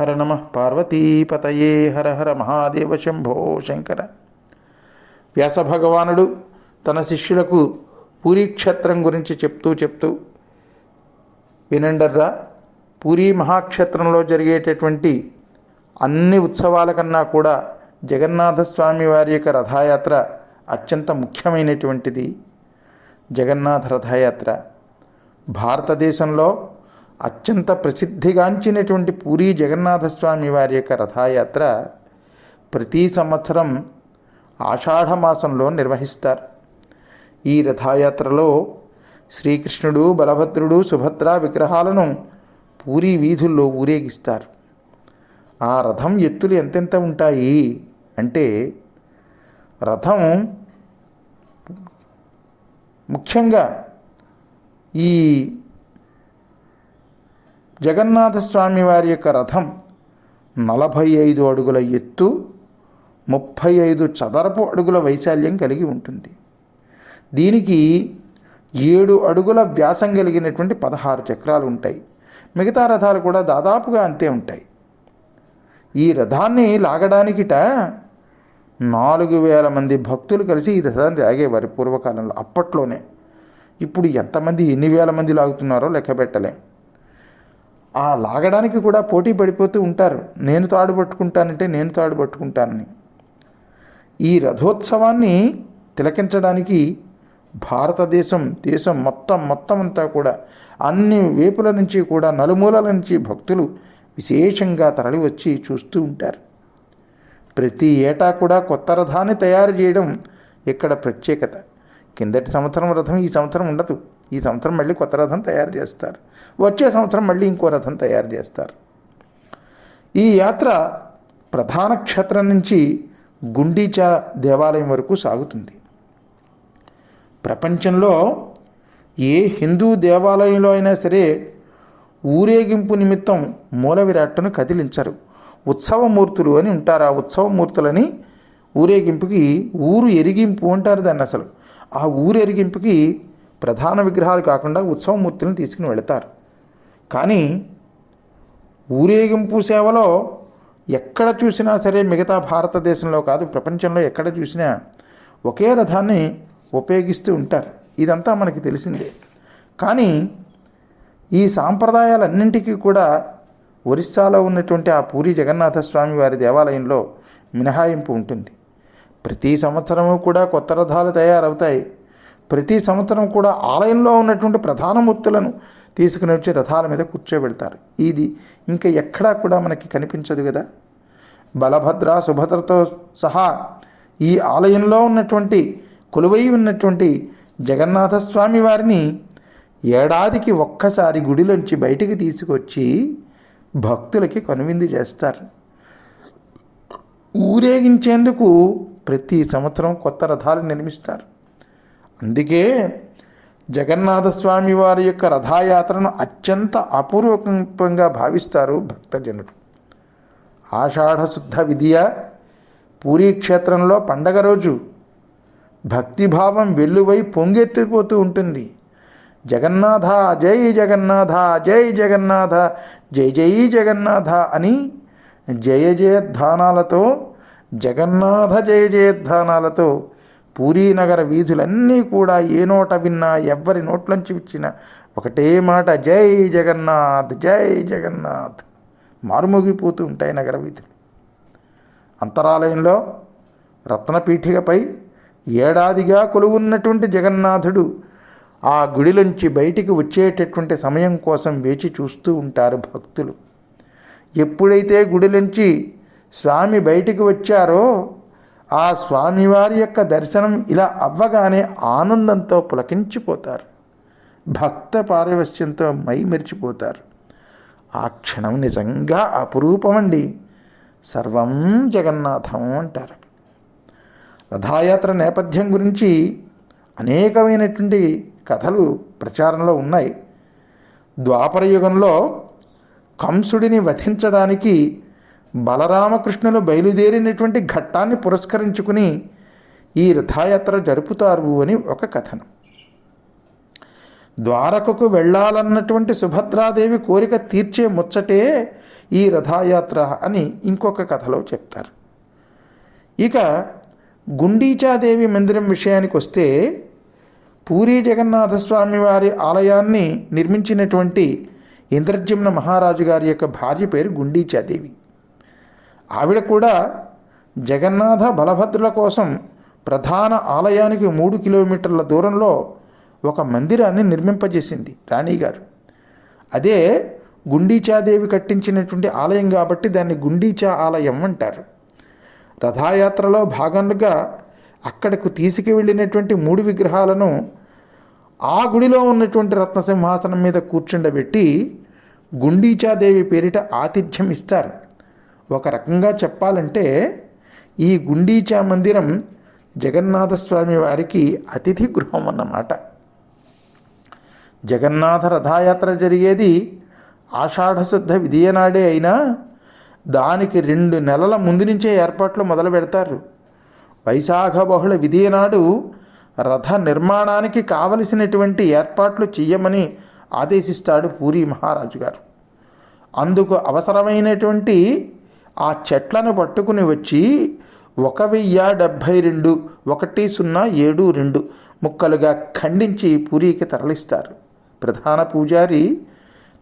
హర నమ పార్వతీపతయే హర హర మహాదేవ శంభో శంకర. వ్యాస భగవానుడు తన శిష్యులకు పూరీ క్షేత్రం గురించి చెప్తూ చెప్తూ వినండర్రా పూరీ మహాక్షేత్రంలో జరిగేటటువంటి అన్ని ఉత్సవాల కన్నా కూడా జగన్నాథస్వామి వారి యొక్క రథయాత్ర అత్యంత ముఖ్యమైనటువంటిది. జగన్నాథ రథయాత్ర. భారతదేశంలో అత్యంత ప్రసిద్ధిగాంచినటువంటి పూరీ జగన్నాథస్వామి వారి యొక్క రథయాత్ర ప్రతి సంవత్సరం ఆషాఢ మాసంలో నిర్వహిస్తారు. ఈ రథయాత్రలో శ్రీకృష్ణుడు బలభద్రుడు సుభద్ర విగ్రహాలను పూరీ వీధుల్లో ఊరేగిస్తారు. ఆ రథం ఎత్తులు ఎంతెంత ఉంటాయి అంటే రథం ముఖ్యంగా ఈ జగన్నాథస్వామి వారి యొక్క రథం నలభై ఐదు అడుగుల ఎత్తు ముప్పై ఐదు చదరపు అడుగుల వైశాల్యం కలిగి ఉంటుంది. దీనికి ఏడు అడుగుల వ్యాసం కలిగినటువంటి పదహారు చక్రాలు ఉంటాయి. మిగతా రథాలు కూడా దాదాపుగా అంతే ఉంటాయి. ఈ రథాన్ని లాగడానికిట నాలుగు వేల మంది భక్తులు కలిసి ఈ రథాన్ని లాగేవారు పూర్వకాలంలో. అప్పట్లోనే. ఇప్పుడు ఎంతమంది ఎన్ని వేల మంది లాగుతున్నారో లెక్క పెట్టలేం. ఆ లాగడానికి కూడా పోటీ పడిపోతూ ఉంటారు. నేను తాడు పట్టుకుంటానంటే నేను తాడు పట్టుకుంటానని. ఈ రథోత్సవాన్ని తిలకించడానికి భారతదేశం దేశం మొత్తం మొత్తం అంతా కూడా అన్ని వేపుల నుంచి కూడా నలుమూలల నుంచి భక్తులు విశేషంగా తరలివచ్చి చూస్తూ ఉంటారు. ప్రతి ఏటా కూడా కొత్త రథాన్ని తయారు చేయడం ఇక్కడ ప్రత్యేకత? కిందటి సంవత్సరం రథం ఈ సంవత్సరం ఉండదు. ఈ సంవత్సరం మళ్ళీ కొత్త రథం తయారు చేస్తారు. వచ్చే సంవత్సరం మళ్ళీ ఇంకో రథం తయారు చేస్తారు. ఈ యాత్ర ప్రధాన క్షేత్రం నుంచి గుండీచా దేవాలయం వరకు సాగుతుంది. ప్రపంచంలో ఏ హిందూ దేవాలయంలో అయినా సరే ఊరేగింపు నిమిత్తం మూల విరాట్టును కదిలించరు. ఉత్సవమూర్తులు అని ఉంటారు. ఆ ఉత్సవమూర్తులని ఊరేగింపుకి ఊరు ఎరిగింపు అంటారు దాన్ని అసలు. ఆ ఊరెరిగింపుకి ప్రధాన విగ్రహాలు కాకుండా ఉత్సవమూర్తులను తీసుకుని వెళతారు. కానీ ఊరేగింపు సేవలో ఎక్కడ చూసినా సరే మిగతా భారతదేశంలో కాదు ప్రపంచంలో ఎక్కడ చూసినా ఒకే రథాన్ని ఉపయోగిస్తూ ఉంటారు. ఇదంతా మనకి తెలిసిందే. కానీ ఈ సాంప్రదాయాలన్నింటికీ కూడా ఒరిస్సాలో ఉన్నటువంటి ఆ పూరి జగన్నాథ స్వామి వారి దేవాలయంలో మినహాయింపు ఉంటుంది. ప్రతి సంవత్సరము కూడా కొత్త రథాలు తయారవుతాయి. ప్రతి సంవత్సరం కూడా ఆలయంలో ఉన్నటువంటి ప్రధాన మూర్తులను తీసుకుని వచ్చి రథాల మీద కూర్చోబెడతారు. ఇది ఇంకా ఎక్కడా కూడా మనకి కనిపించదు కదా. బలభద్ర సుభద్రతో సహా ఈ ఆలయంలో ఉన్నటువంటి కొలువై ఉన్నటువంటి జగన్నాథస్వామి వారిని ఏడాదికి ఒక్కసారి గుడిలోంచి బయటికి తీసుకొచ్చి భక్తులకి కనువిందు చేస్తారు. ఊరేగించేందుకు ప్రతి సంవత్సరం కొత్త రథాలు నిర్మిస్తారు. అందుకే జగన్నాథస్వామి వారి యొక్క రథయాత్రను అత్యంత అపూర్వకంగా భావిస్తారు భక్తజనులు. ఆషాఢశుద్ధ విధియ పూరీ క్షేత్రంలో పండగ రోజు భక్తిభావం వెల్లువై పొంగెత్తిపోతూ ఉంటుంది. జగన్నాథ జై జగన్నాథ జై జగన్నాథ జై జై జగన్నాథ అని జయ జయధ్వానాలతో జగన్నాథ జయ జయధ్వానాలతో పూరీనగర వీధులన్నీ కూడా ఏ నోట విన్నా ఎవ్వరి నోట్లోంచి వచ్చినా ఒకటే మాట జై జగన్నాథ్ జై జగన్నాథ్. మారుమోగిపోతూ ఉంటాయి నగర వీధులు. అంతరాలయంలో రత్నపీఠికపై ఏడాదిగా కొలువున్నటువంటి జగన్నాథుడు ఆ గుడిలోంచి బయటికి వచ్చేటటువంటి సమయం కోసం వేచి చూస్తూ ఉంటారు భక్తులు. ఎప్పుడైతే గుడిలోంచి స్వామి బయటికి వచ్చారో ఆ స్వామివారి యొక్క దర్శనం ఇలా అవ్వగానే ఆనందంతో పులకించిపోతారు. భక్త పారవశ్యంతో మై మెరిచిపోతారు ఆ క్షణం నిజంగా అపురూపమండి. సర్వం జగన్నాథం అంటారు. రథయాత్ర నేపథ్యం గురించి అనేకమైనటువంటి కథలు ప్రచారంలో ఉన్నాయి. ద్వాపర యుగంలో కంసుడిని వధించడానికి బలరామకృష్ణులు బయలుదేరినటువంటి ఘట్టాన్ని పురస్కరించుకుని ఈ రథయాత్ర జరుపుతారు అని ఒక కథనం. ద్వారకకు వెళ్ళాలన్నటువంటి సుభద్రాదేవి కోరిక తీర్చే ముచ్చటే ఈ రథయాత్ర అని ఇంకొక కథలో చెప్తారు. ఇక గుండీచాదేవి మందిరం విషయానికి వస్తే పూరి జగన్నాథస్వామి వారి ఆలయాన్ని నిర్మించినటువంటి ఇంద్రజమ్న మహారాజు గారి యొక్క భార్య పేరు గుండీచాదేవి. ఆవిడ కూడా జగన్నాథ బలభద్రుల కోసం ప్రధాన ఆలయానికి మూడు కిలోమీటర్ల దూరంలో ఒక మందిరాన్ని నిర్మింపజేసింది రాణిగారు అదే గుండీచాదేవి కట్టించినటువంటి ఆలయం కాబట్టి దాన్ని గుండీచా ఆలయం అంటారు. రథయాత్రలో భాగంగా అక్కడకు తీసుకువెళ్ళినటువంటి మూడు విగ్రహాలను ఆ గుడిలో ఉన్నటువంటి రత్నసింహాసనం మీద కూర్చుండబెట్టి గుండీచాదేవి పేరిట ఆతిథ్యం ఇస్తారు. ఒక రకంగా చెప్పాలంటే ఈ గుండీచా మందిరం జగన్నాథస్వామి వారికి అతిథి గృహం అన్నమాట. జగన్నాథ రథయాత్ర జరిగేది ఆషాఢశుద్ధ విధియనాడే అయినా దానికి రెండు నెలల ముందు నుంచే ఏర్పాట్లు మొదలు పెడతారు. వైశాఖ బహుళ విధియనాడు రథ నిర్మాణానికి కావలసినటువంటి ఏర్పాట్లు చెయ్యమని ఆదేశిస్తాడు పూరి మహారాజు గారు అందుకు అవసరమైనటువంటి ఆ చెట్లను పట్టుకుని వచ్చి ఒక వెయ్యి డెబ్భై రెండు ఒకటి సున్నా ఏడు రెండు ముక్కలుగా ఖండించి పూరికి తరలిస్తారు. ప్రధాన పూజారి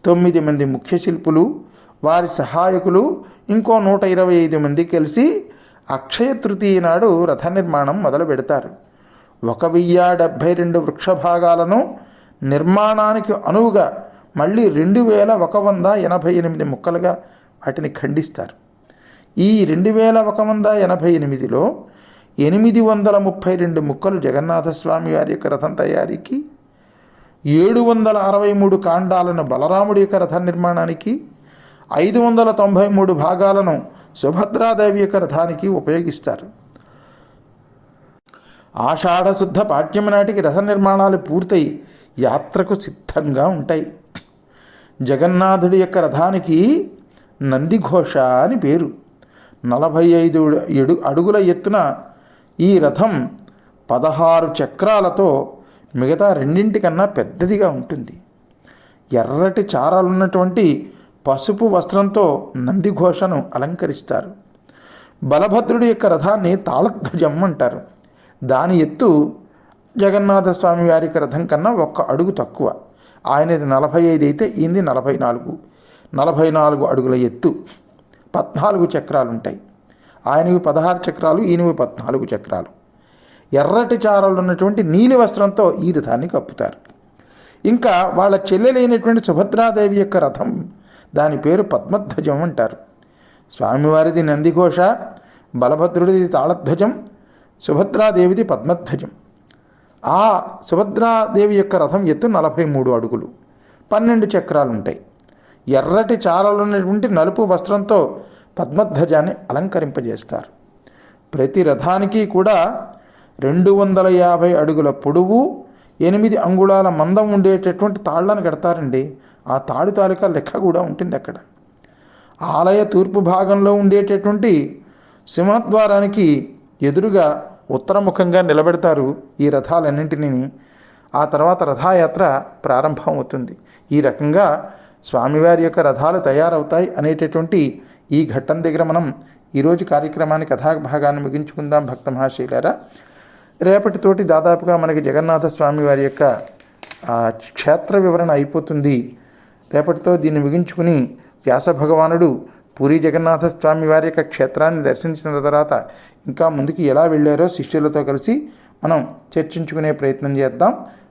తొమ్మిది మంది ముఖ్య శిల్పులు వారి సహాయకులు ఇంకో నూట ఇరవై ఐదు మంది కలిసి అక్షయ తృతీయ నాడు రథ నిర్మాణం మొదలు పెడతారు. ఒక వెయ్యి డెబ్భై రెండు వృక్ష భాగాలను నిర్మాణానికి అనువుగా మళ్ళీ రెండు వేల ఒక వంద ఎనభై ఎనిమిది ముక్కలుగా వాటిని ఖండిస్తారు. ఈ రెండు వేల ఒక వంద ఎనభై ఎనిమిదిలో ఎనిమిది వందల ముప్పై రెండు ముక్కలు జగన్నాథస్వామి వారి యొక్క రథం తయారీకి ఏడు వందల అరవై మూడు కాండాలను బలరాముడి యొక్క రథ నిర్మాణానికి ఐదు వందల తొంభై మూడు భాగాలను సుభద్రాదేవి యొక్క రథానికి ఉపయోగిస్తారు. ఆషాఢశుద్ధ పాఠ్యం నాటికి రథ నిర్మాణాలు పూర్తయి యాత్రకు సిద్ధంగా ఉంటాయి. జగన్నాథుడి యొక్క రథానికి నందిఘోష అని పేరు. నలభై ఐదు ఎడు అడుగుల ఎత్తున ఈ రథం పదహారు చక్రాలతో మిగతా రెండింటికన్నా పెద్దదిగా ఉంటుంది. ఎర్రటి చారాలున్నటువంటి పసుపు వస్త్రంతో నందిఘోషను అలంకరిస్తారు. బలభద్రుడి యొక్క రథాన్ని తాళధ్వజం అంటారు. దాని ఎత్తు జగన్నాథ స్వామి వారి యొక్క రథం కన్నా ఒక్క అడుగు తక్కువ. ఆయనది నలభై ఐదు అయితే ఈయనది నలభై నాలుగు నలభై నాలుగు అడుగుల ఎత్తు. పద్నాలుగు చక్రాలు ఉంటాయి ఆయనవి పదహారు చక్రాలు ఈయనవి పద్నాలుగు చక్రాలు. ఎర్రటి చారలు ఉన్నటువంటి నీలి వస్త్రంతో ఈ రథాన్ని కప్పుతారు. ఇంకా వాళ్ళ చెల్లెలైనటువంటి సుభద్రాదేవి యొక్క రథం దాని పేరు పద్మధ్వజం అంటారు. స్వామివారిది నందిఘోష బలభద్రుడిది తాళధ్వజం సుభద్రాదేవిది పద్మధ్వజం. ఆ సుభద్రాదేవి యొక్క రథం ఎత్తు నలభై మూడు అడుగులు. పన్నెండు చక్రాలు ఉంటాయి ఎర్రటి చారలున్నటువంటి నలుపు వస్త్రంతో పద్మధ్వజాన్ని అలంకరింపజేస్తారు. ప్రతి రథానికి కూడా రెండు వందల యాభై అడుగుల పొడవు ఎనిమిది అంగుళాల మందం ఉండేటటువంటి తాళ్ళను కడతారండి. ఆ తాడు తాలూకా లెక్క కూడా ఉంటుంది అక్కడ. ఆలయ తూర్పు భాగంలో ఉండేటటువంటి సింహద్వారానికి ఎదురుగా ఉత్తరముఖంగా నిలబెడతారు ఈ రథాలన్నింటినీ. ఆ తర్వాత రథయాత్ర ప్రారంభం అవుతుంది ఈ రకంగా స్వామివారి యొక్క రథాలు తయారవుతాయి అనేటటువంటి ఈ ఘట్టం దగ్గర మనం ఈరోజు కార్యక్రమాన్ని కథాభాగాన్ని ముగించుకుందాం భక్త మహాశీలారా. రేపటితోటి దాదాపుగా మనకి జగన్నాథ స్వామి వారి యొక్క క్షేత్ర వివరణ అయిపోతుంది. రేపటితో దీన్ని ముగించుకుని వ్యాస భగవానుడు పూరి జగన్నాథ స్వామి వారి యొక్క క్షేత్రాన్ని దర్శించిన తర్వాత ఇంకా ముందుకు ఎలా వెళ్ళారో శిష్యులతో కలిసి మనం చర్చించుకునే ప్రయత్నం చేద్దాం.